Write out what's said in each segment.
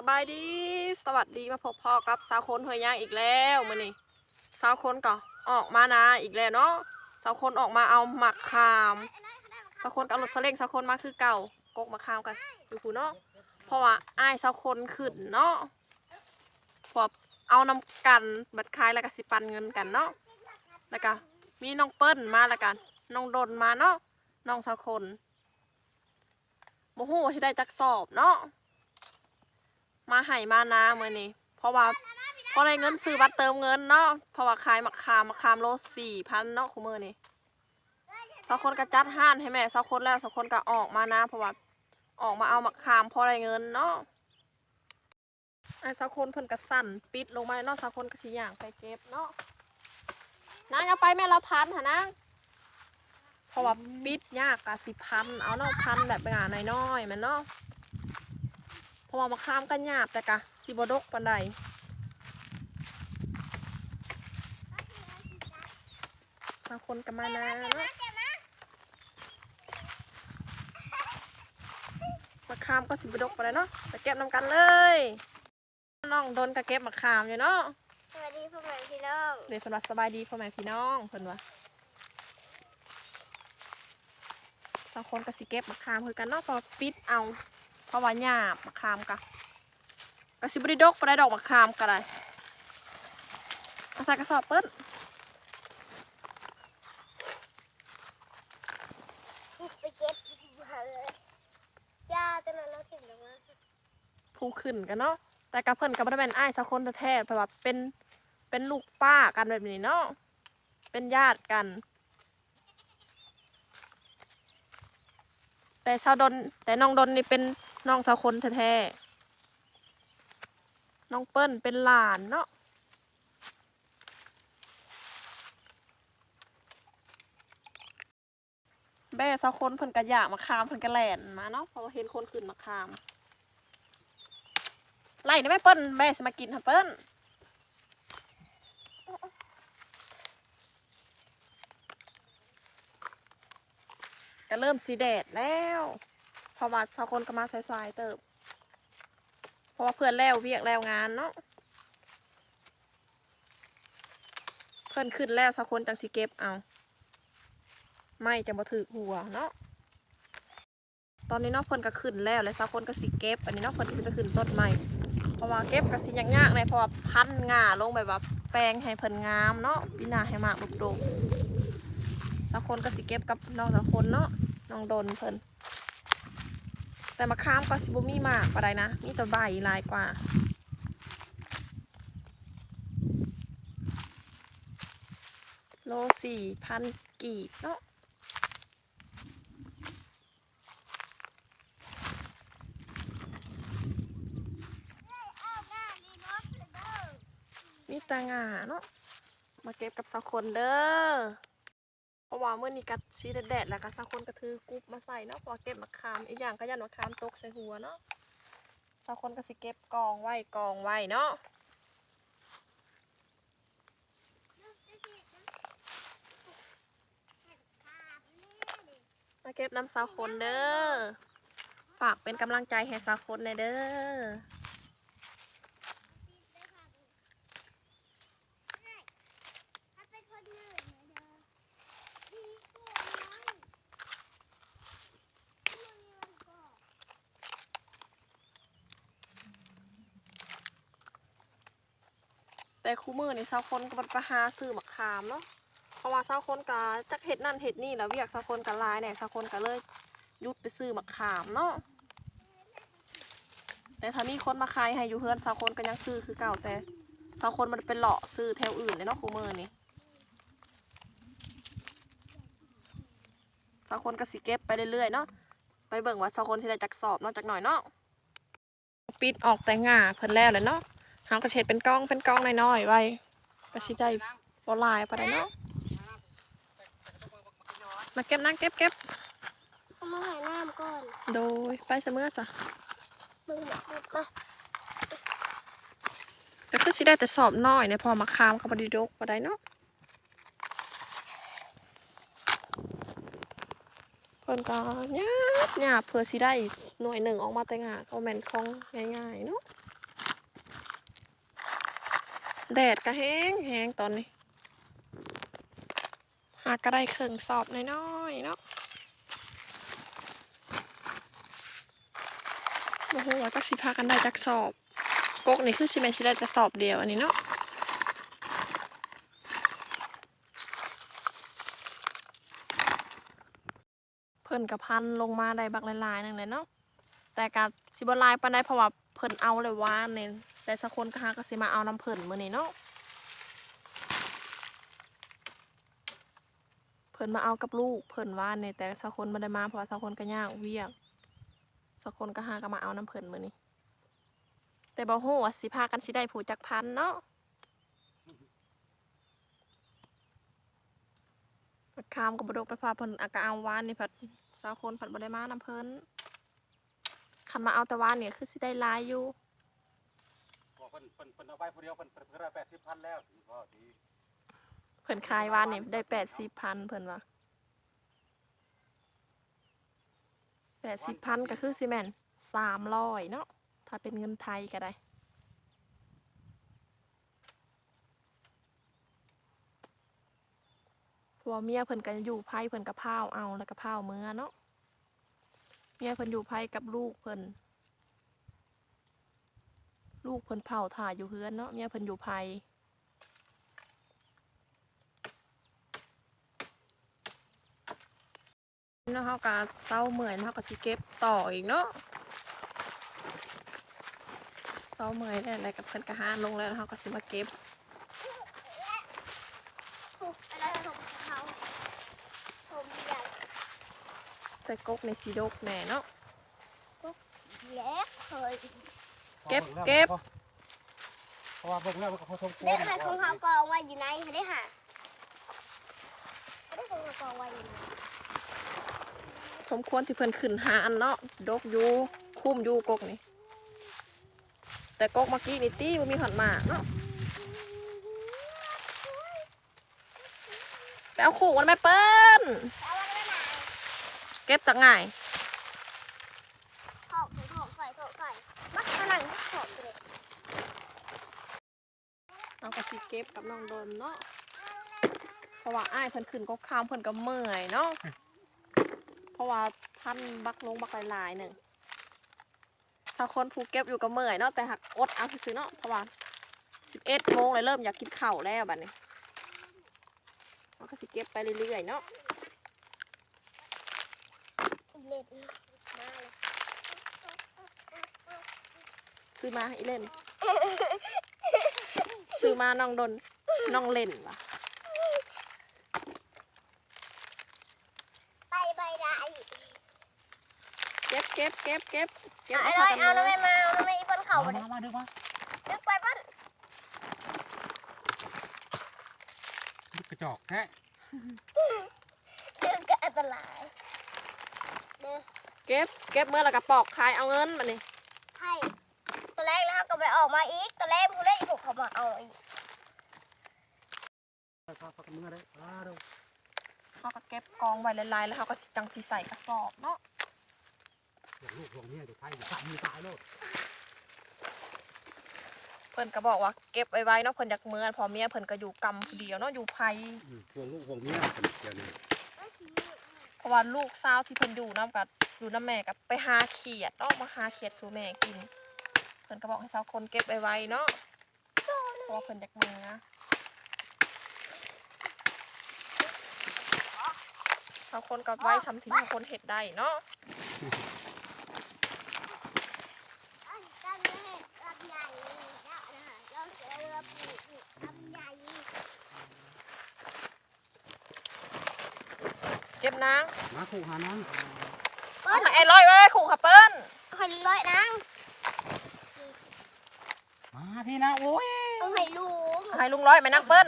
สบายดี สวัสดีมาพบพ่อกับสาวคนหวยย่างอีกแล้วมื้อนี้สาวคนก็ออกมานาอีกแล้วเนาะสาวคนออกมาเอาหมักคามสาวคนก็เอารถสเล้งสาวคนมาคือเก่ากกมะขามกันอยู่คูเนาะเพราะว่าอ้ายสาวคนขึ้นเนาะพอเอานำกันบัดคายแล้วก็สิปันเงินกันเนาะแล้วก็มีน้องเปิ้ลมาแล้วกันน้องดนมาเนาะน้องสาวคนโมโหที่ได้จักสอบเนาะ มาให้มานาเมื่อนี้เพราะว่าเพราะได้เงินซื้อบัตรเติมเงินเนาะเพราะว่าขายมะขามมะขามโลสี่พันเนาะคุณมือนี่สาวคนก็จัดห้านให้แม่สาวคนแล้วสาวคนก็ออกมานะเพราะว่าออกมาเอามะขามเพราะได้เงินเนาะไอ้สาวคนเพิ่นก็สั่นปิดลงมาเนาะสาวคนก็สิย่างไปเก็บเนาะนางเอาไปแม่ละพันหะนางเพราะว่าปิดยากกะสิพันเอาเนาะพันแบบเป็นงานน้อยๆมันเนาะ เพราะว่ามะขามกันหยาบแต่กะสิบดกปันใดบางคนก็มานาเนาะมะขามก็สิบดกปันใดเนาะไปเก็บนำกันเลยน้องโดนกะเก็บมะขามอยู่เนาะสวัสดีพ่อแม่พี่น้องเดี๋ยวเพิ่นว่าสบายดีพ่อแม่พี่น้องเพิ่นว่าสองคนก็สิเก็บมะขามคือกันเนาะเพอปิดเอา เพราะว่าหยาบมะขามกะก็สิบริดกไปได้ดอกมะขามก็ได้เอาใส่กระสอบเปิ้ลไปเก็บมาเลยย่าตอนนั้นเราเก็บแล้วมาผู้ขึ้นกันเนาะแต่กระเพิ่นกับบ่ได้เป็นอ้ายสักคนแท้ๆเพราะว่าเป็นเป็นลูกป้ากันแบบนี้เนาะเป็นญาติกัน แต่ชาวดนแต่น้องดนนี่เป็น น้องสาวคนแท้ๆน้องเปิ้ลเป็นหลานเนาะแม่สาวคนเพิ่นกะยากมาคามเพิ่นกะแหลนมาเนาะเพราะว่าเห็นคนขึ้นมาคามไล่ได้ไหมเปิ้ลแม่สมากินค่ะเปิ้ลก็เริ่มสีแดดแล้ว เพราะว่าชาวคนก็มาสายๆเติบ เพราะว่าเพื่อนแล้วเวียกแล้วงานเนาะ เพื่อนขึ้นแล้วชาวคนจังสีเก็บเอา ไม่จะมาถือหัวเนาะ ตอนนี้เนาะเพิ่นก็ขึ้นแล้วและชาวคนก็สิเก็บ อันนี้เนาะเพิ่นก็สิไปขึ้นต้นใหม่ เพราะว่าเก็บกระสิยากๆเลยเพราะว่าพันง่าลงแบบว่าแปลงให้เพิ่นงามเนาะปีหน้าให้มากลูกโดกสักคนก็สิเก็บกับน้องสักคนเนาะน้องโดนเพิ่น แต่มะขามก็สิบ่มีมากปานใดนะ มีแต่ใบลายกว่าโลสี่พันกีบเนาะมีแตางาเนาะมาเก็บกับสักคนเด้อ เพราะว่าเมื่อนี้กัดชีแดดๆแล้วก็สักคนก็ถือกุ๊บมาใส่เนาะพอเก็บมะขามอีกอย่างก็ยันมะขามตกใส่หัวเนาะสักคนก็สิเก็บกองไว้กองไว้เนาะมาเก็บน้ำสาวคนเด้อฝากเป็นกำลังใจให้สาวคนในเด้อ ถ้าเป็นคนอื่นนะเด้อดีกว่าน้อยที่มันมีวันก่อน แต่คู่มือนี่สาวคนก็ไปหาซื้อมะขามเนาะเพราะว่าสาวคนก็จักเห็ดนั่นเห็ดนี่แล้วเวียกสาวคนก็หลายเนี่ยสาวคนก็เลยยุดไปซื้อมะขามเนาะแต่ถ้ามีคนมาขายให้อยู่เฮือนสาวคนก็ยังซื้อคือเก่าแต่สาวคนมันเป็นเลาะซื้อแถวอื่นเลยเนาะคู่มือนี่สาวคนก็สิเก็บไปเรื่อยๆเนาะไปเบิ่งว่าสาวคนสิได้จักสอบนาะจักหน่อยเนาะปิดออกแต่ง่าเพิ่นแล้วเลยเนาะ หางกระเช็ดเป็นกล้องเป็นกล้องน้อยๆไว้ก็สิได้บ่หลายปานใดเนาะมาเก็บนั่งเก็บเก็บเอามาหายน้ำก่อน โดยไปเสมอจ้ะมึงแบบมาก็คือสิได้แต่สอบน้อยเนี่ยพอมาคามกับบไดีดกบ่ได้เนาะเพิ่นก็หยาบหยาบเพื่อสิได้หน่วยหนึ่งออกมาแต่งาก็แม่นของง่ายๆเนาะ แดดก็แห้งแห้งตอนนี้ หากก็ได้เครื่งสอบน้อยๆเนาะโอ้โหจักสิพากันได้จักสอบกกนี่คือสิแม่นสิได้แต่สอบเดียวอันนี้เนาะเพิ่นกับพันลงมาได้บักหลายๆนึงเลยเนาะแต่กับสิบลายปานใดเพราะว่า เพิ่นเอาเลยว่าเนี่ยแต่สักคนก็หาก็สิมาเอาน้ำเพิ่นมื้อนี้เนาะเพิ่นมาเอากับลูกเพิ่นว่าเนี่ยแต่สักคนบ่ได้มาเพราะสักคนก็ยากเวียกสักคนก็หาก็มาเอาน้ำเพิ่นมื้อนี้แต่บ่ฮู้ว่าสิพากันสิได้ผู้จักพันเนาะบัดคามก็บ่ดกไปพาเพิ่นอากาเอาวานนี่พัดสาวคนพัดบ่ได้มานํเพิ่น คันมาเอาแต่วานเนี่ยคือสิได้หลายอยู่บอกเพิ่นเพิ่นเพิ่นเอาไว้ผู้เดียวเพิ่นเพิ่นเพิ่นได้แปดสิบพันแล้วก็ดีเพิ่นขายวานนี่ได้แปดสิบพันเพิ่นว่าแปดสิบพันก็คือสิแม่นสามร้อยเนาะถ้าเป็นเงินไทยก็ได้ผัวเมียเพิ่นก็อยู่ไพ่เพิ่นก็พาวเอาแล้วก็พาวเมื่อเนาะ เมียเพิ่นอยู่ไพ่กับลูกเพิ่นลูกเพิ่นเผาถ่ายอยู่เฮือนเนาะเมียเพิ่นอยู่ไพ่เนาะเฮาก็เศร้าเมื่อยเฮาก็สิเก็บต่ออีกเนาะเศร้าเมื่อยแล้วอะไรกับเพิ่นก็หาลงแล้วเฮาก็สิมาเก็บ ถูกอะไรของเขาผมใหญ่ แต่กกในสีดกแน่เนาะเล็กเคยเก็บเก็บ เพราะว่าเบิ่งแล้วมันก็พอสมควรเล็กอะไรของเขากองไว้อยู่ไหนได้ค่ะเล็กของเขากองไว้อยู่ไหนสมควรที่เพิ่นขึ้นหาอันเนาะดกอยู่คุ้มอยู่กกนี่ แต่กกเมื่อกี้นี่ตี้มันมีหอนหมากเนาะไปเอาขู่มันแม่เปิ้ลเอาไว้ไม่นาน เก็บจากไงถอกถอกไฟถอกไฟมักมานั่งถอกเลยน้องก็สิเก็บกับน้องโดนเนาะ เพราะว่าอ้ายเพิ่นขึ้นกกข้ามเพิ่นก็เมื่อยเนาะ เพราะว่าพันบักลงบักหลายๆหนึ่งสาวคนผูเก็บอยู่ก็เมื่อยเนาะแต่หักอดเอาซื้อๆเนาะเพราะว่าสิบเอ็ดโมงเลยเริ่มอยากกินข้าวแล้วบัดนี้เราก็สิเก็บไปเรื่อยๆเนาะ เล็ดมาเลยซื้อมาให้เล่น ซื้อมาน้องดนน้องเล่นว่ะไปใบได้เก็บเก็บเก็บเก็บเก็บเอาเอาไอ้เข้าร้อยกันเอาเลแล้วยไม่มาเอาแล้วไม่อีบนเข่ามาเลยมามาดึงมานึกไปบ้านดึกกระจอกแท้นึกก็อันตรายเด้อ เก็บเก็บเมื่อแล้วก็ปอกขายเอาเงินมานี่ให้ตัวแรกแล้วเขาก็ไปออกมาอีกตัวแรกผู้เล่นถูกเขามาเอาอีกข้าวฟักมือได้อ่าเร็วเขาก็เก็บกองไว้หลายๆแล้วเขาก็สิจังสีใส่กระสอบเนาะเดี๋ยวลูกลงเนี่ยเดี๋ยวไผ่เดี๋ยวขาดมือตายแล้วเพิ่นก็บอกว่าเก็บไว้ๆเนาะเพิ่นอยากเมื่อพอเมียเพิ่นก็อยู่กำผู้เดียวเนาะอยู่ไผอืมพวงลูกพวงเมียเดี๋ยวนี้เพราะว่าลูกสาวที่เพิ่นอยู่นํกับ อยู่นํแม่กับไปหาเขียดเนาะมาหาเขียดสู่แม่กินเพิ่นก็บอกให้สาวคนเก็บไว้เนาะเพราะว่าเพิ่นอยากเมื่อสาวคนก็ไว้ทำที่สาวคนเฮ็ดได้เนาะเก็บนางมาขู่หาน้เอาให้ ไอ้ร้อยไว้ขู่ค่ะเปิ้ลให้ร้อยนางำมาพี่นะโอ้ยเอาให้ลุงเอาให้ลุงร้อยไหมนักเปิ้ล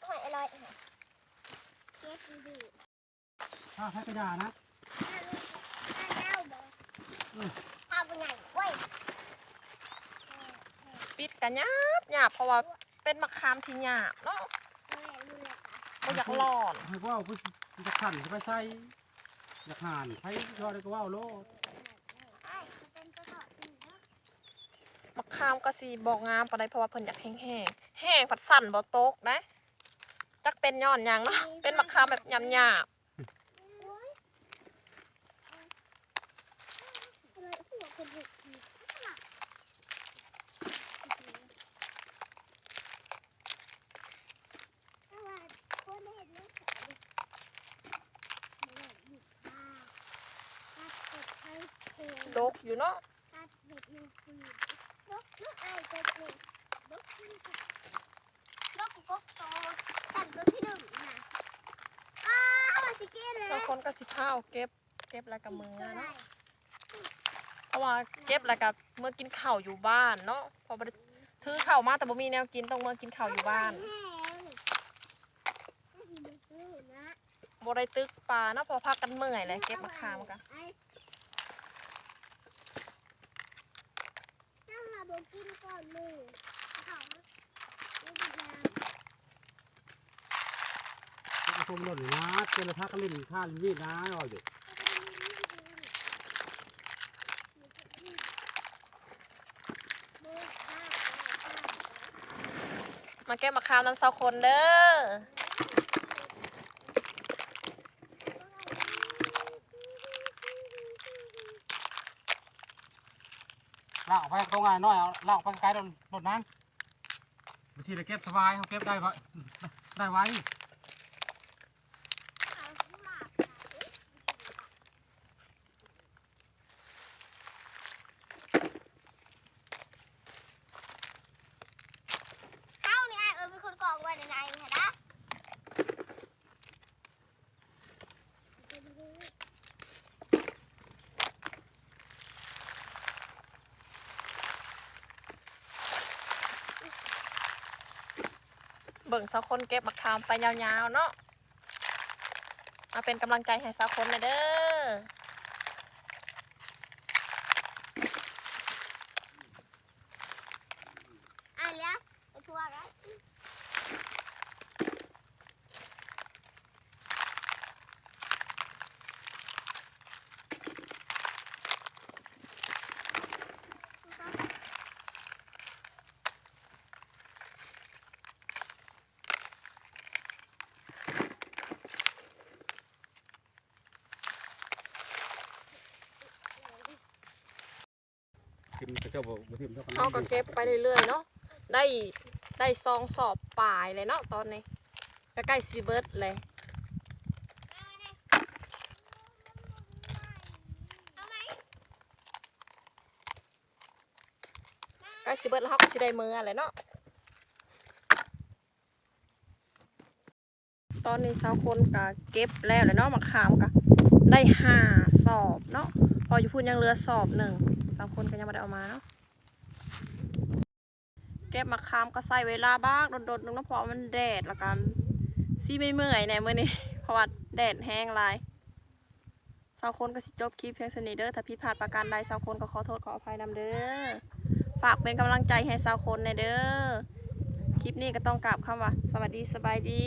เอาให้ร้อยเจ็ดดีถ้าใช้กระดาษนะถ้าลุงถ้าเจ้าบอกถ้าเป็นไงเว้ยปิดกันหยาบหยาบเพราะว่าเป็นมะขามที่หยาบเนาะ ก็อยากหลอนให้ว่าวผู้จะขันจะไปใส่อยากหานไผ่ชอได้ก็ว่าวโลดไอ้จะเป็นกระสอบสีนะมะขามก็สิบอกงามปานใดเพราะว่าเพิ่นอยากแห้งแห้งๆแห้งผัดสั่นบ่ตกนะจักเป็นย้อนหยังเนาะเป็นมะขามแบบหยาบโอ๊ยอะไรหัวกระดูกอีกถ้าว่าคนไม่เห็นเรื่องสาวดิไม่ได้หยุดตาตัดเป็ดให้เค็ม ๆ ดกอยู่เนาะตัดเบ็ดหนึ่งคืนลกลกไอ้เบ็ดหนึ่งลกที่สองลกกกโตสั่นตัวที่หนึ่งนะอ้าวสิเกเลยบางคนก็สิพาเอาเก็บ เก็บแล้วก็มือเนาะเพราะว่าเก็บแล้วก็เมื่อกินข้าวอยู่บ้านเนาะพอได้ถือข้าวมาแต่บ่มีแนวกินต้องเมื่อกินข้าวอยู่บ้านบ่ได้ตึกปลาเนาะพอพักกันเมื่อยเลยเก็บมะขามกัน นั่งมาโบกินก่อนมือเขาไม่ดีนะกระทงหล่นนะเจรพักก็เล่นข้าเล่นมีดนะว่าอยู่มาเก็บมะขามนั้นเซาคนเด้อ ลากออกไปตรงงานน้อยเอาลากออกไปไกลๆโดนโดนนั้นบางทีเลยเก็บสบายเขาเก็บได้ไว้ได้ไว้ เอ้านี่ไอ้เออเป็นคนกองไว้ในในเห็นนะ เบิ่งเซาคนเก็บมะขามไปยาวๆเนาะมาเป็นกำลังใจให้เซาคนหน่อยเด้อ อะเลี้ยงไปทัวร์กัน ทิมเจ้าบอกบ่ทิมเจ้าเขาก็เก็บไปเรื่อยๆเนาะได้ได้ซองสอบปลายเลยเนาะตอนนี้ใกล้ซีเบิร์ดเลยใกล้ซีเบิร์ดแล้วเขาก็สิได้มืออะไรเนาะตอนนี้สาวคนก็เก็บแล้วเลยเนาะมะขามก็ได้ห้าสอบเนาะพออยู่พูดยังเหลือสอบหนึ่งาวคนก็ยังไม่ได้เอามาเนาะเก็บมะขามก็ใส่เวลาบ้างโดนๆนึงนะเพราะมันแดดล้วกันซีไม่เมื่อยแน่เมื่อนี้เพราะว่าแดดแห้งลายสาวคนก็สิจบคลิปเพียงเท่านี้เด้อถ้าผิดพลาดประการใดสาวคนก็ขอโทษขออภัยนำเด้อฝากเป็นกำลังใจให้สาวคนในเด้อคลิปนี้ก็ต้องกราบคำว่า สวัสดีสบายดี